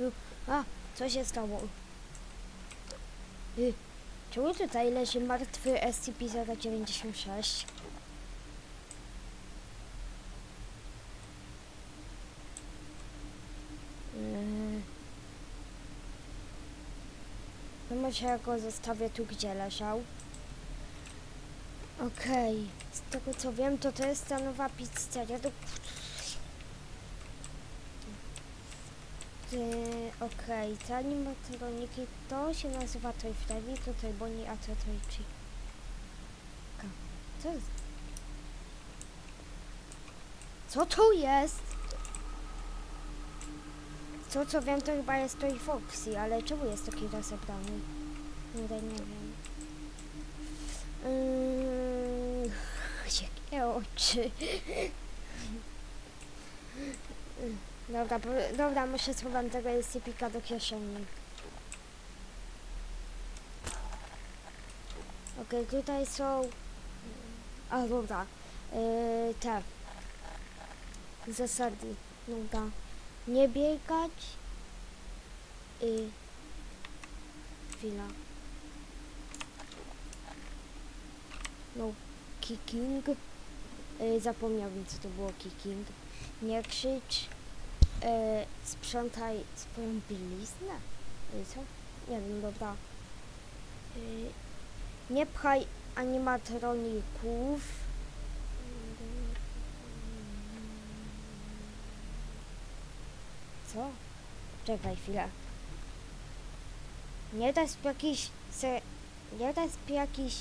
Y, A, co się stało? Y, Czemu tutaj leży martwy SCP-096? Yy. No może ja go zostawię tu, gdzie leżał. Okej, z tego co wiem, to to jest ta nowa pizzeria. Do... Yy, Okej, te animatroniki to się nazywa Toy Freddy, to Bonnie, a to Toy Chica. Co jest? Co to jest? Co co wiem to chyba jest Toy Foxy, ale czemu jest taki rozebrany? Kurde, nie wiem. Yy, jakie oczy. Dobra, bo- dobra, muszę schowam tego SCP-ka do kieszeni. Okej, tutaj są... A, dobra. Yy, te. Zasady. Dobra. Nie biegać. I... Chwila. No, kicking. Yy, zapomniałbym, co to było kicking. Nie krzycz. E, sprzątaj swoją bieliznę. E, co? Nie wiem, dobra. E, nie pchaj animatroników. Co? Czekaj chwilę. Nie da sp jakiś... Se, nie da sp jakiś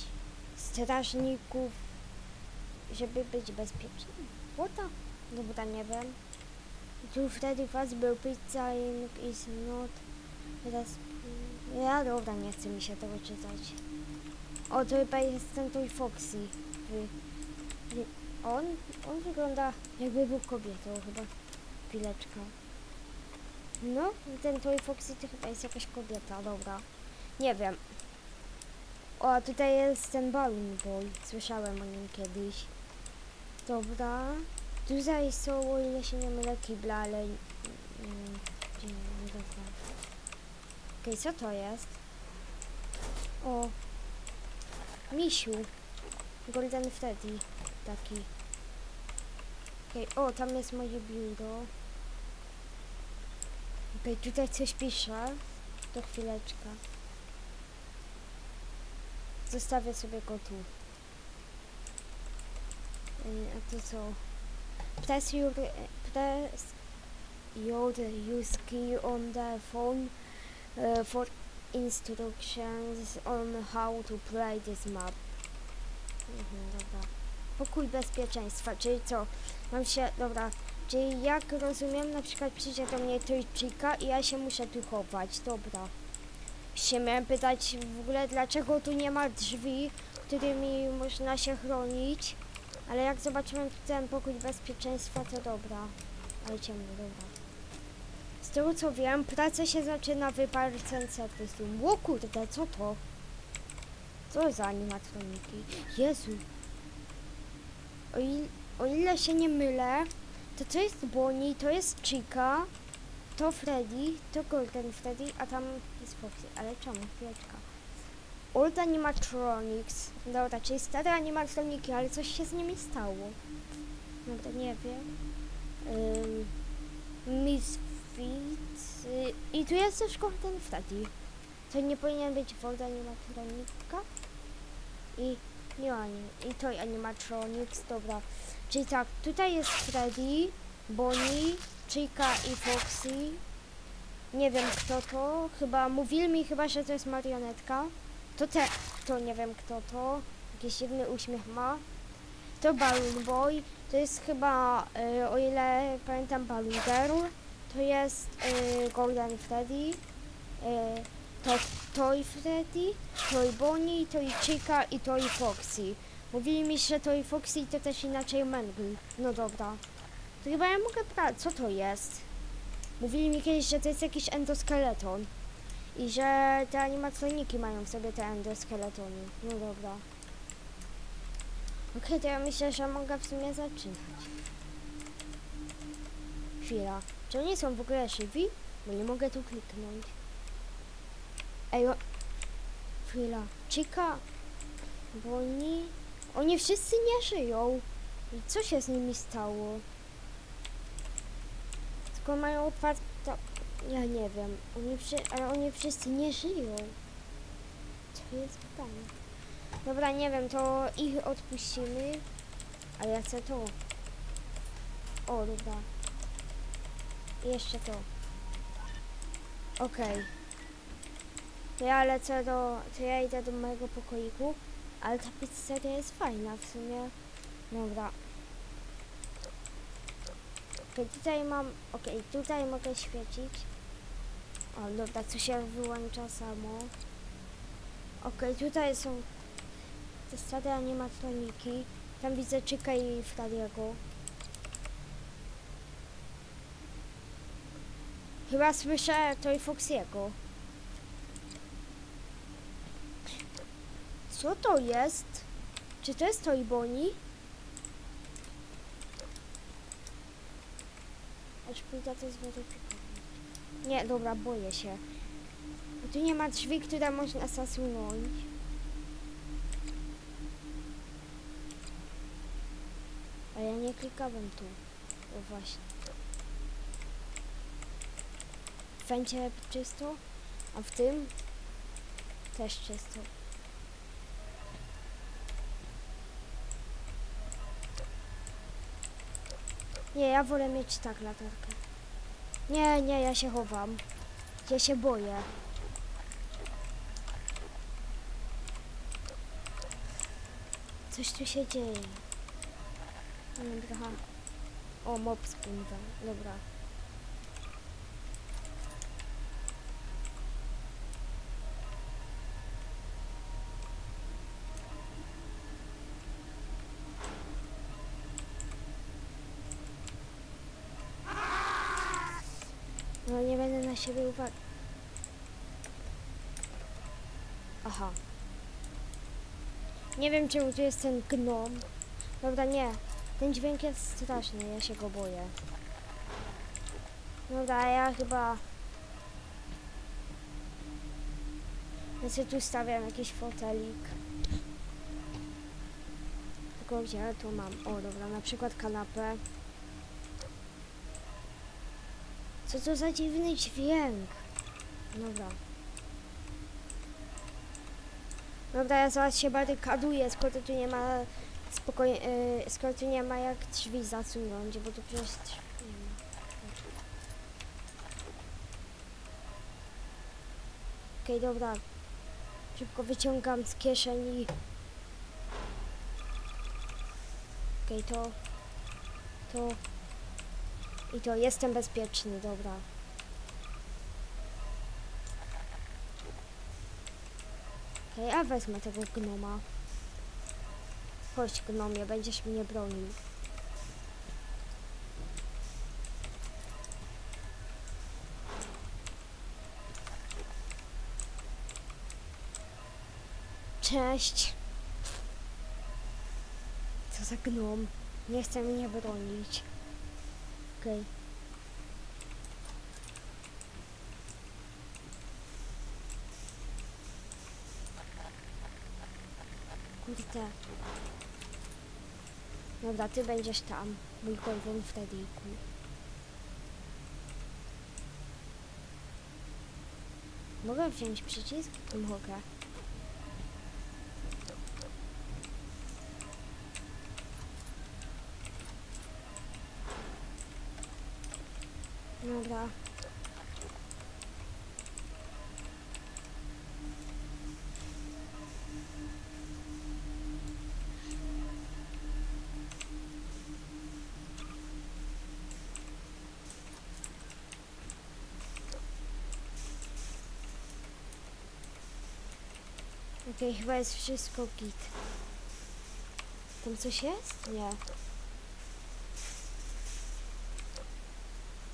strażników, żeby być bezpieczny. What? Dobra, nie wiem. Tu Freddy Fazbear Pizza Inc. is not... Teraz... Ja dobra, nie chce mi się tego czytać. O, to chyba jest ten Toy Foxy. On, on wygląda jakby był kobietą chyba. Chwileczka. No, ten Toy Foxy to chyba jest jakaś kobieta, dobra. Nie wiem. O, a tutaj jest ten Balloon Boy. Słyszałem o nim kiedyś. Dobra. Tutaj są, o ile się nie mylę, kible, ale... mm. Okej, co to jest? O. Misiu. Golden Freddy. Taki. Okej, o, tam jest moje biuro. Okej, tutaj coś pisze. To chwileczkę. Zostawię sobie go tu. A to co? Press your press your use key on the phone uh, for instructions on how to play this map. Mhm, dobra. Pokój bezpieczeństwa, czyli co? Mam się, dobra, czyli jak rozumiem, na przykład przyjdzie do mnie trójczyka i ja się muszę tu chować, dobra. Się miałem pytać w ogóle, dlaczego tu nie ma drzwi, którymi można się chronić. Ale jak zobaczymy ten pokój bezpieczeństwa, to dobra. Ale ciemno, dobra. Z tego co wiem, praca się zaczyna w Parcen Service O kurde, co to? Co za animatroniki? Jezu. O, il, o ile się nie mylę, to to jest Bonnie, to jest Chica, to Freddy, to Golden Freddy, a tam jest Foxy. Ale czemu? Chwileczka. Old Animatronics. Dobra, czyli stare animatroniki, ale coś się z nimi stało. Dobra, nie wiem. Ym, Misfits. Y, I tu jest też Golden Freddy. To nie powinien być Old Animatronika. I nie anim I to Animatronics, dobra. Czyli tak, tutaj jest Freddy, Bonnie, Chica i Foxy. Nie wiem kto to. Chyba mówili mi chyba, że to jest marionetka. To te, to nie wiem kto to. Jakiś dziwny uśmiech ma. To Balloon Boy. To jest chyba, y, o ile pamiętam, Balloon Girl. To jest y, Golden Freddy. Y, to Toy Freddy, Toy Bonnie, Toy Chica i Toy Foxy. Mówili mi, że Toy Foxy to też inaczej Mangle. No dobra. To chyba ja mogę brać. Co to jest? Mówili mi kiedyś, że to jest jakiś endoskeleton. I że te animatroniki mają w sobie te endoskeletony. No dobra. Okej, to ja myślę, że mogę w sumie zaczynać. Chwila. Czy oni są w ogóle żywi? Bo nie mogę tu kliknąć. Ej, o... Chwila. Chica. Bo oni... Oni wszyscy nie żyją. I co się z nimi stało? Tylko mają otwarte... Ja nie wiem. Oni. Ale oni wszyscy nie żyją. To jest pytanie. Dobra, nie wiem, to ich odpuścimy. A ja chcę to. O, dobra. Jeszcze to. Okej. To ja lecę do... To ja idę do mojego pokoiku. Ale ta pizzeria jest fajna w sumie. Dobra. Okej, tutaj mam... Okej, tutaj mogę świecić. O, dobra, co się wyłącza samo. Okej, tutaj są te stare animatroniki. Tam widzę Chica i Fradiego. Chyba słyszę Toy Foxiego. Co to jest? Czy to jest Toy Bonnie? Aż pójdę to zweryfikować. Nie, dobra, boję się. Bo tu nie ma drzwi, które można zasunąć. A ja nie klikałem tu. O właśnie. W fencie czysto, a w tym też czysto. Nie, ja wolę mieć tak latarkę. Nie, nie, ja się chowam. Ja się boję. Coś tu się dzieje. Dobra. O, mob spływa. Dobra. No nie będę na siebie uwagi. Aha. Nie wiem czemu tu jest ten gnom. Dobra, nie. Ten dźwięk jest straszny, ja się go boję. Dobra, ja chyba... Ja sobie tu stawiam jakiś fotelik. Tylko gdzie ja tu mam? O, dobra, na przykład kanapę. Co to za dziwny dźwięk? Dobra. Dobra, ja zaraz się barykaduję, skoro tu nie ma spokojnie, yy, skoro tu nie ma jak drzwi zasunąć, bo tu przecież nie ma. Okej, dobra. Szybko wyciągam z kieszeni. Okej, to... To... I to jestem bezpieczny, dobra. Okej, a wezmę tego gnoma. Chodź gnomie, będziesz mnie bronił. Cześć. Co za gnom? Nie chce mnie bronić. Okej. Kurde. Dobra, ty będziesz tam, mój golwon Freddyku. Mogę wziąć przycisk? Mogę. Dobra. Okej, chyba jest wszystko git. Tam coś jest? Nie.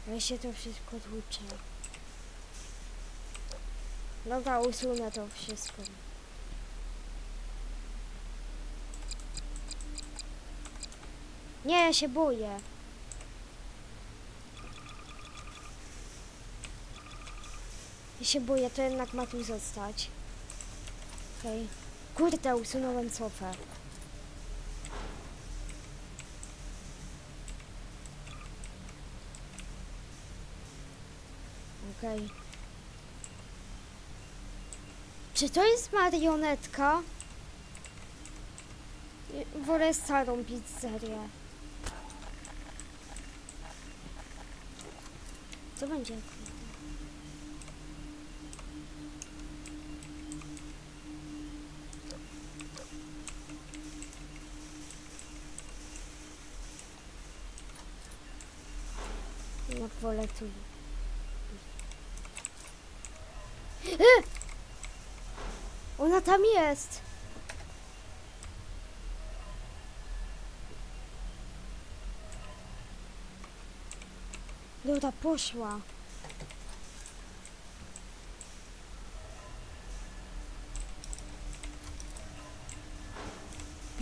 Ale się to wszystko tłucze. Dobra, usunę to wszystko. Nie, ja się boję. Ja się boję, to jednak ma tu zostać. Okej. Kurde, usunąłem sofę. Okej. Czy to jest marionetka? Wolę starą pizzerię. Co będzie? Wolę tu. E! Ona tam jest! Dobra, poszła.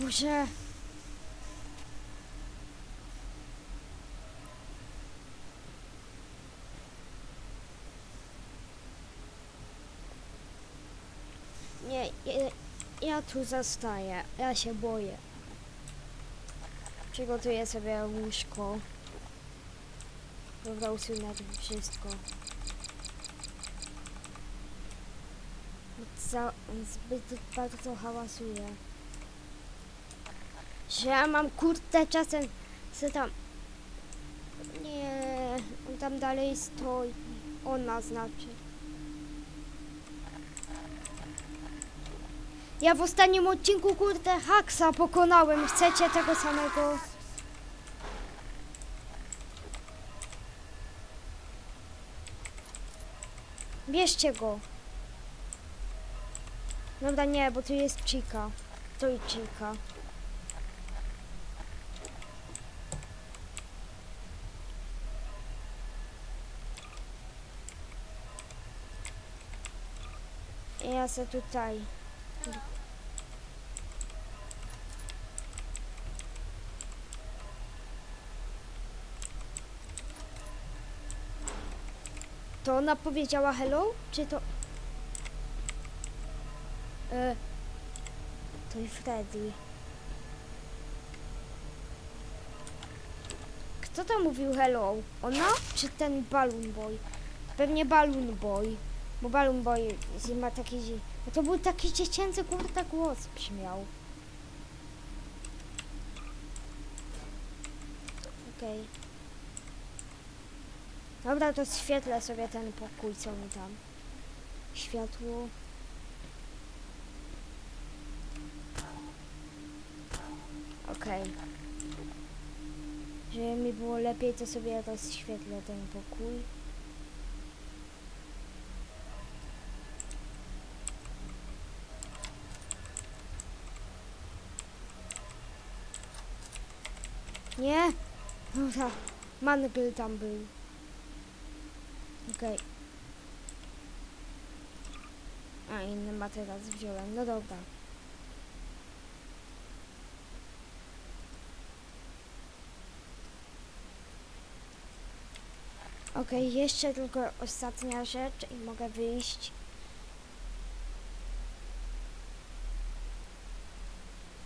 Boże. Nie, ja, tu zostaję. Ja się boję. Przygotuję sobie łóżko. Dobra, usunę tu wszystko. Za, zbyt bardzo hałasuje. Że ja mam kurtę czasem se tam... Nie, tam dalej stoi. Ona znaczy. Ja w ostatnim odcinku kurde Haksa pokonałem. Chcecie tego samego? Bierzcie go. Dobra, nie, bo tu jest Chica. To i Chica. Ja se tutaj. To ona powiedziała hello? Czy to... E, to i Freddy. Kto tam mówił hello? Ona? Czy ten Balloon Boy? Pewnie Balloon Boy. Bo Balloon Boy ma taki... No to był taki dziecięcy kurde głos brzmiał. Okej. Dobra, to świetlę sobie ten pokój, co mi tam. Światło. Okej. Żeby mi było lepiej, to sobie rozświetlę ten pokój. Nie? Dobra, mangel tam był. Okej. A, inny materiał wziąłem. No dobra. Okej, jeszcze tylko ostatnia rzecz i mogę wyjść.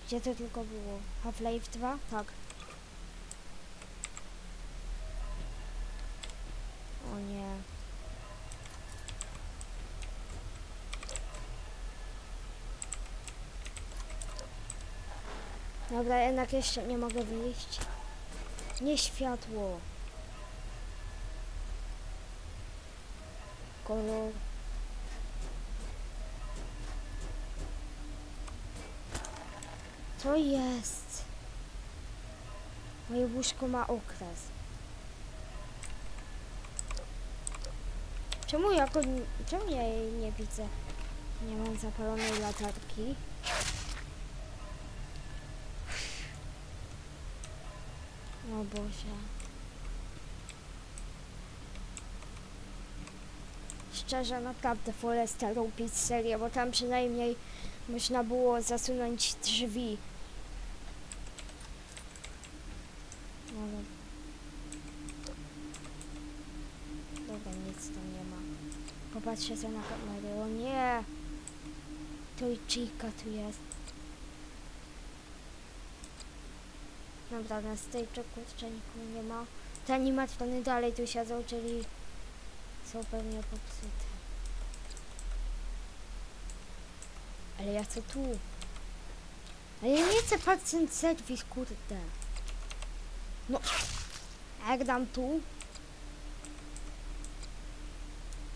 Gdzie to tylko było? Half-Life 2? Tak. O nie. Dobra, jednak jeszcze nie mogę wyjść. Nie światło. Kolor. Co jest? Moje łóżko ma okres. Czemu jako... Czemu ja jej nie widzę? Nie mam zapalonej latarki. O Boże. Szczerze, naprawdę wolę starą pizzerię, bo tam przynajmniej można było zasunąć drzwi. Dobra, nic tam nie ma. Popatrzę sobie na kamerę. O nie! To i tu jest. Dobra, na stage kurczę nie ma. Te animatrony dalej tu siedzą, czyli są pewnie popsute. Ale ja co tu? Ale ja nie chcę patrzeć serwis, kurde. No, jak dam tu?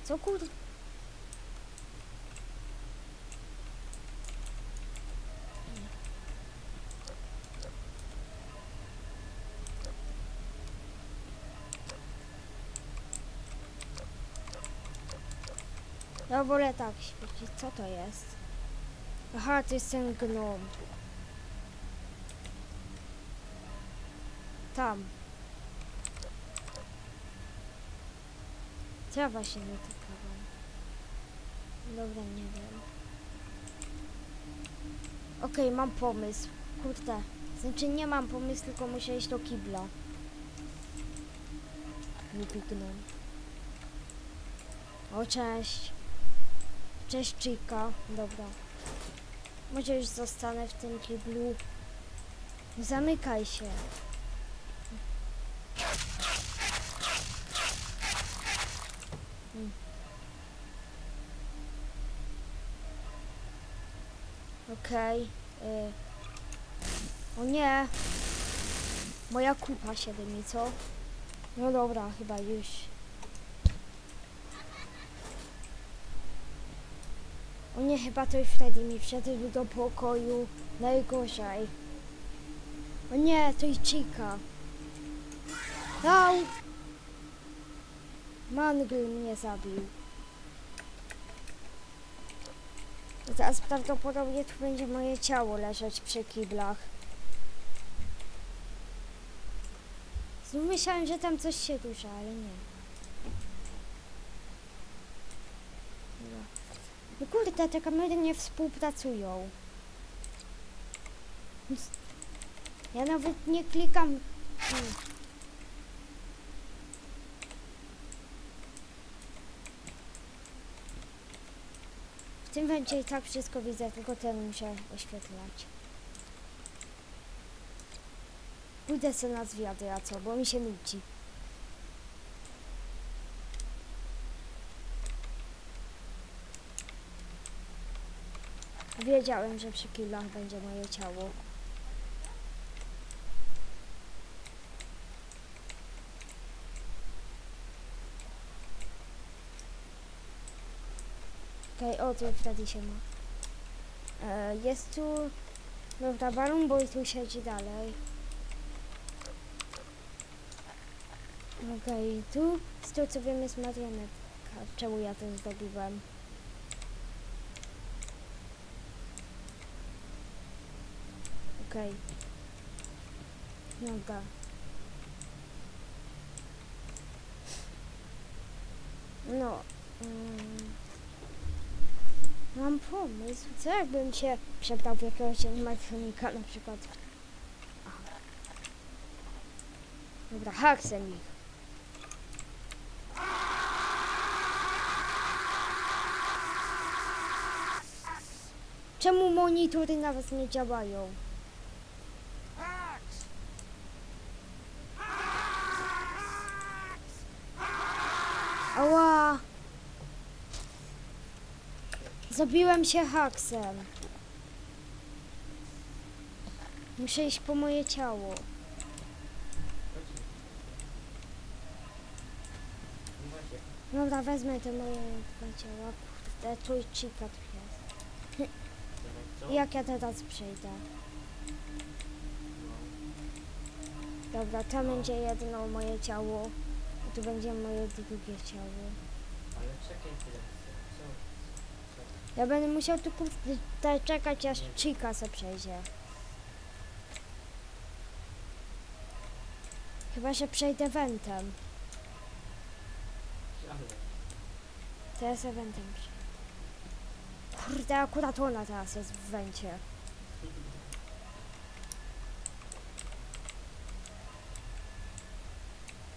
Co kurde? Ja wolę tak świecić. Co to jest? Aha, to jest ten gnom. Tam. Trawa się dotykała. Dobra, nie wiem. Okej, mam pomysł. Kurde. Znaczy nie mam pomysłu, tylko muszę iść do kibla. Głupi gnom. O, cześć. Cześć, Chica. Dobra. Może już zostanę w tym kiblu. Zamykaj się. Mm. Okej. y. O nie. Moja kupa się dymi, co? No dobra, chyba już. O nie, chyba to i Freddy mi wszedł do pokoju. Najgorzej. O nie, to i Chica. Au! Mangl mnie zabił. Teraz prawdopodobnie tu będzie moje ciało leżeć przy kiblach. Znów myślałem, że tam coś się rusza, ale nie. Dobra. No kurde, te kamery nie współpracują. Ja nawet nie klikam. Hmm. W tym będzie i tak wszystko widzę, tylko ten muszę oświetlać. Pójdę sobie na zwiady, a co, bo mi się nudzi. Wiedziałem, że przy killach będzie moje ciało. Okej, o, tu Freddy się ma. E, jest tu... Dobra, Balloon Boy tu siedzi dalej. Okej, tu z tego co wiem jest marionetka. Czemu ja to zdobyłem? Okej. Dobra. No. Mm. Mam pomysł. Co jakbym się przebrał w jakiegoś animatronika na przykład? Aha. Dobra, haksem ich. Czemu monitory nawet nie działają? Zabiłem się haksem. Muszę iść po moje ciało. Dobra, wezmę te moje dwa ciała. Kurde, chica tu jest. Jak ja teraz przejdę? Dobra, tam będzie jedno moje ciało. Tu będzie moje drugie ciało. Ale czekaj. Ja będę musiał tu kurde czekać aż Chica se przejdzie. Chyba, że przejdę wentem. To ja se wentem przejdę. Kurde, akurat ona teraz jest w wencie.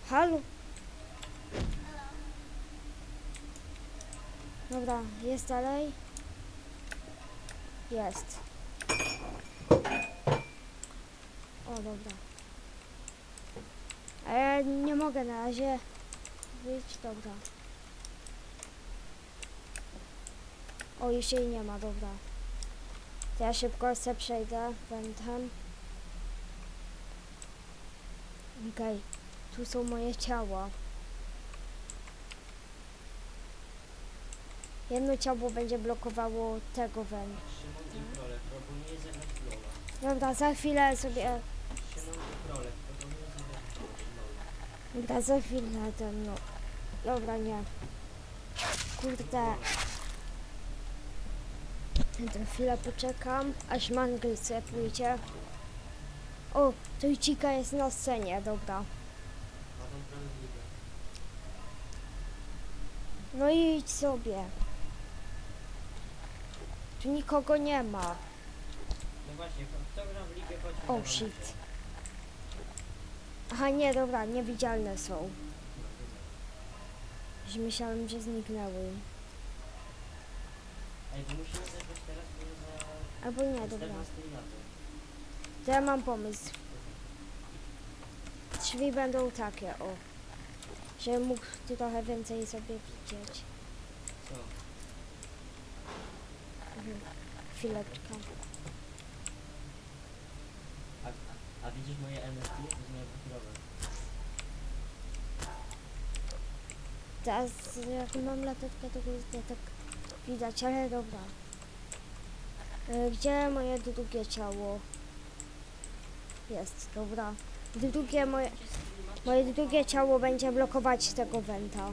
Halo? Dobra, jest dalej? Jest. O, dobra. Ale nie mogę na razie wyjść, dobra. O, już jej nie ma, dobra. To ja szybko se przejdę wentem. Okej, tu są moje ciała. Jedno ciało będzie blokowało tego wen. Szymon i Prolek proponuję zagrać w Lola. Dobra, za chwilę sobie... Dobra, za chwilę ten, no. Dobra, nie. Kurde. To chwilę poczekam, aż mangel sobie pójdzie. O, to Ichika jest na scenie, dobra. No i idź sobie. Tu nikogo nie ma. No właśnie, kto gra w ligę chodźmy O, na shit. Aha, nie, dobra, niewidzialne są. Już myślałem, że zniknęły. Ej, to musimy zagrać teraz, bo za Albo nie, dobra. 14 lato. To ja mam pomysł. Drzwi będą takie, o. Żebym mógł tu trochę więcej sobie widzieć. Co? Mhm. Chwileczkę. A, a, a widzisz moje jest moje profilowe. Teraz jak mam latarkę, to nie tak widać, ale dobra. E, Gdzie moje drugie ciało? Jest, dobra. Drugie moje, moje drugie ciało będzie blokować tego wenta.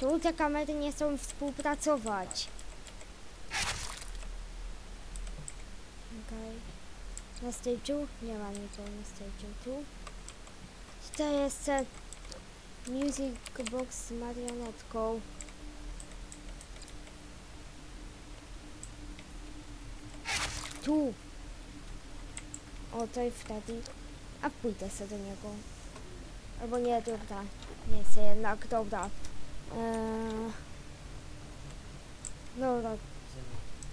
Czemu te kamery nie chcą współpracować? Okej. Na stage'u? Nie ma nikogo na stage'u. Tu? Tutaj jest ten music box z marionetką. Tu! O, to i wtedy. A pójdę sobie do niego. Albo nie, dobra. Nie chcę jednak, dobra. Eee, dobra,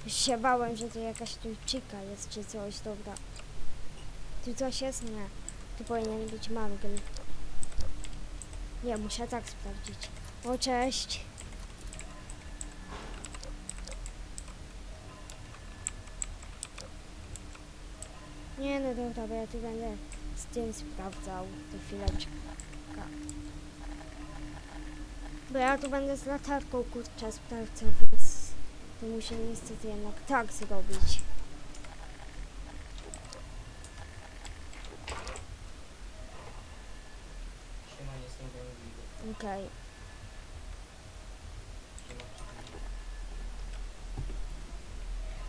już się bałem, że to jakaś tu chica jest czy coś, dobra. Tu coś jest? Nie. Tu powinien być mangel. Nie, muszę tak sprawdzić. O, cześć. Nie no dobra, ja tu będę z tym sprawdzał. To chwileczkę. Bo ja tu będę z latarką kurczę sprawdzał, więc to muszę niestety jednak tak zrobić. Okej. Wszystkim.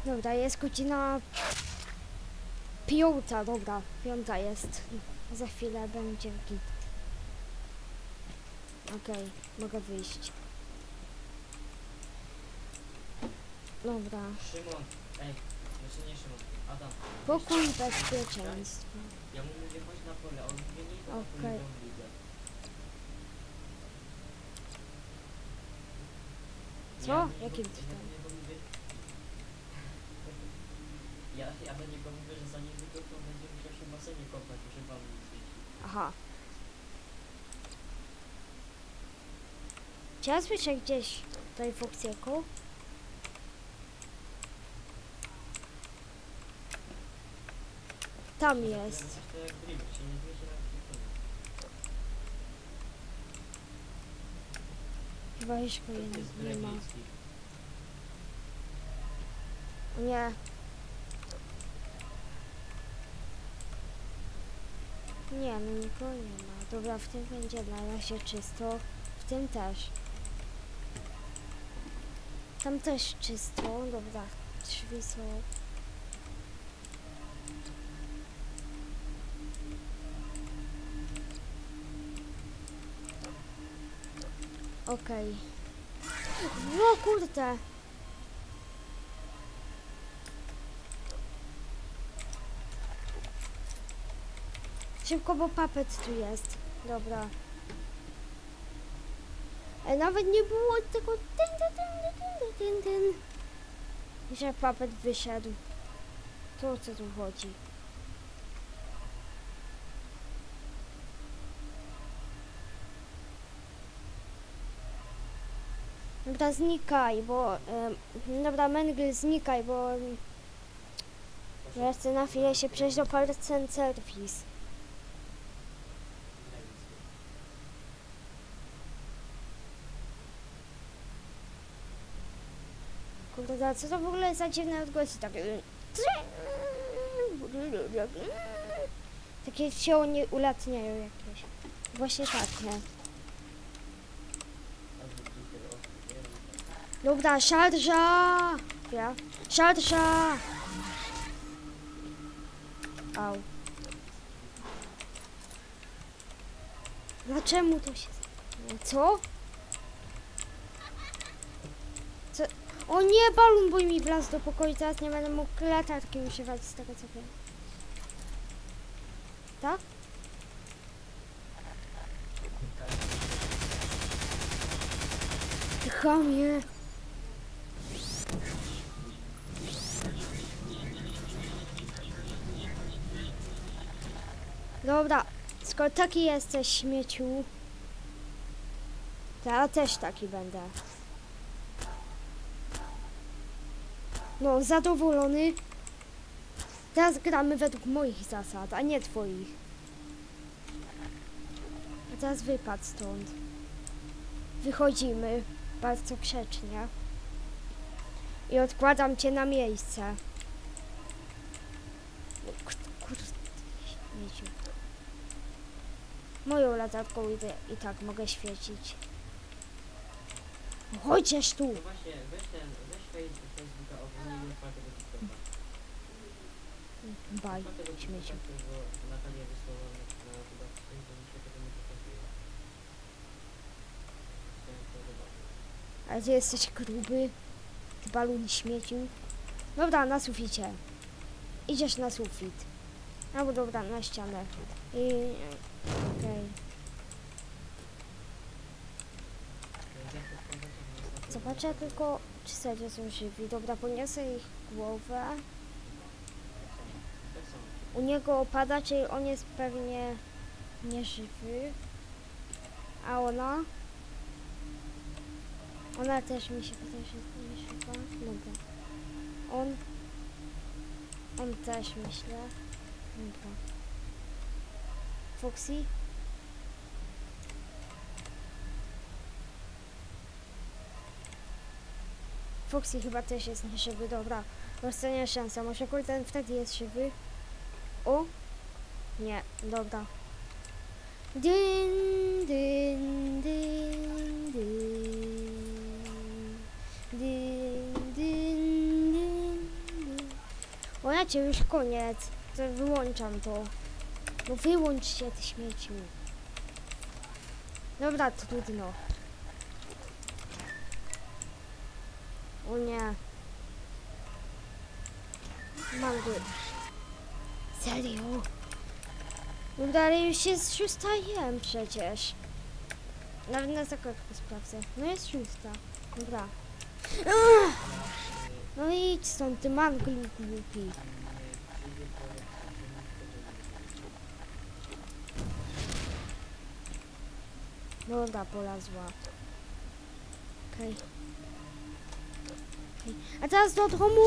Dobra, jest godzina piąta, dobra, piąta jest. Za chwilę będzie git. Okej, mogę wyjść. Dobra, Szymon, ej, znaczy nie Szymon, Adam. pokój bezpieczeństwa. Ja mu mówię chodź na pole, on mówi nie idę na pole, Okej. ligę. Co? Ja do niego- Jakim ja cudem? do niego mówię... Ja, ja do niego mówię, że zanim wykopną będzie musiał się w basenie kopać, muszę wam. Aha. Czy ja słyszę gdzieś tutaj Foxieku? Tam jest. Chyba jest nie, ma. Nie. Nie, no nikogo nie ma. Dobra, w tym będzie na razie czysto. W tym też. Tam też czysto. Dobra, drzwi są. Okej. Okay. O kurde! Szybko, bo papet tu jest. Dobra. Nawet nie było tego ten, ten, ten, ten, ten, ten. Że papet wyszedł. To o co tu chodzi? Dobra, znikaj, bo... em, dobra, Mengel, znikaj, bo... em, Ja chcę na chwilę się przejść do Parcen Service. Co to w ogóle za dziwne odgłosy? Tak... Takie się oni ulatniają jakieś. Właśnie tak, nie? Dobra, szarża! Ja? Szarża! Au. Dlaczego to się... Co? Co? O nie, balon bój mi wlazł do pokoju, teraz nie będę mógł latarki używać z tego co wiem. Tak? Chamie. Dobra, skoro taki jesteś śmieciu, to ja też taki będę. No, zadowolony. Teraz gramy według moich zasad, a nie twoich. A teraz wypad stąd. Wychodzimy bardzo grzecznie. I odkładam cię na miejsce. No, kur- Kurde, śmieciu. Moją latarką idę i tak mogę świecić. Chociaż tu. No właśnie, weź ten, Face- Facebooka, ogólnie nie odpal tego TikToka. Baj, Odpal tego śmieciu. TikToka, bo Natalia wysłała na, na chyba swoim, to mi się tego nie pokazuje. Chciałem to zobaczyć. Ale ty jesteś gruby. Ty balon śmieciu. Dobra, na suficie. Idziesz na sufit. Albo dobra, na ścianę. I... Okej. Ja chcę sprawdzać, jak jest na Zobaczę tylko, czy są żywi. Dobra, poniosę ich głowę. U niego opada, czyli on jest pewnie nieżywy. A ona? Ona też mi się wydaje, że jest nieżywa. Dobra. On? On też myślę. Dobra. Foxy? Foxy chyba też jest nieżywy, dobra. Dostanie szansa, może kurde wtedy jest żywy. O! Nie, dobra. Dyn, dyn, dyn, dyn. Dyn, dyn, dyn, dyn. O ja cię już koniec. To wyłączam to. No wyłącz się ty śmieciu. Dobra, trudno. O nie. Mam. Serio? No dalej już jest szósta jem przecież. Nawet na zakładku sprawdzę. No jest szósta. Dobra. No idź stąd, ty manglu głupi. Dobra, polazła. Okej. Okej. A teraz do domu!